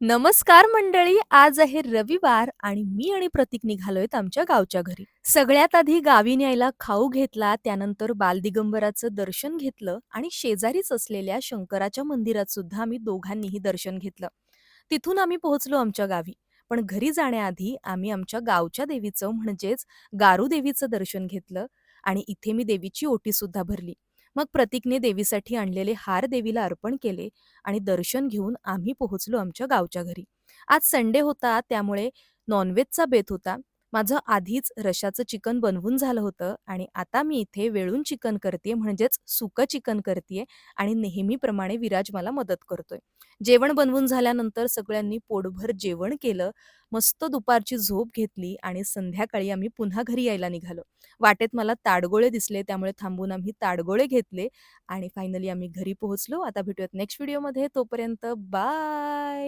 नमस्कार मंडळी. आज आहे रविवार आणि मी आणि प्रतीक निघालोयत आमच्या गावच्या घरी. सगळ्यात आधी गावी न्यायला खाऊ घेतला, त्यानंतर बालदिगंबराचं दर्शन घेतलं आणि शेजारीच असलेल्या शंकराच्या मंदिरात सुद्धा आम्ही दोघांनीही दर्शन घेतलं. तिथून आम्ही पोहोचलो आमच्या गावी. पण घरी जाण्याआधी आम्ही आमच्या गावच्या देवीचं म्हणजेच गारू देवीचं दर्शन घेतलं आणि इथे मी देवीची ओटी सुद्धा भरली. मग प्रतीकने देवीसाठी आणलेले हार देवीला अर्पण केले आणि दर्शन घेऊन आम्ही पोहोचलो आमच्या गावच्या घरी. आज संडे होता त्यामुळे नॉनव्हेजचा बेत होता. माझं आधीच रशाचं चिकन बनवून झालं होतं आणि आता मी इथे वेळून चिकन करतेय म्हणजेच सुकं चिकन करतेय आणि नेहमीप्रमाणे विराज मला मदत करतोय. जेवण बनवून झाल्यानंतर सगळ्यांनी पोटभर जेवण केलं, मस्त दुपारची झोप घेतली आणि संध्याकाळी आम्ही पुन्हा घरी यायला निघालो. वाटेत मला ताडगोळे दिसले त्यामुळे थांबून आम्ही ताडगोळे घेतले आणि फायनली आम्ही घरी पोहोचलो. आता भेटूयात नेक्स्ट व्हिडिओमध्ये. तोपर्यंत बाय.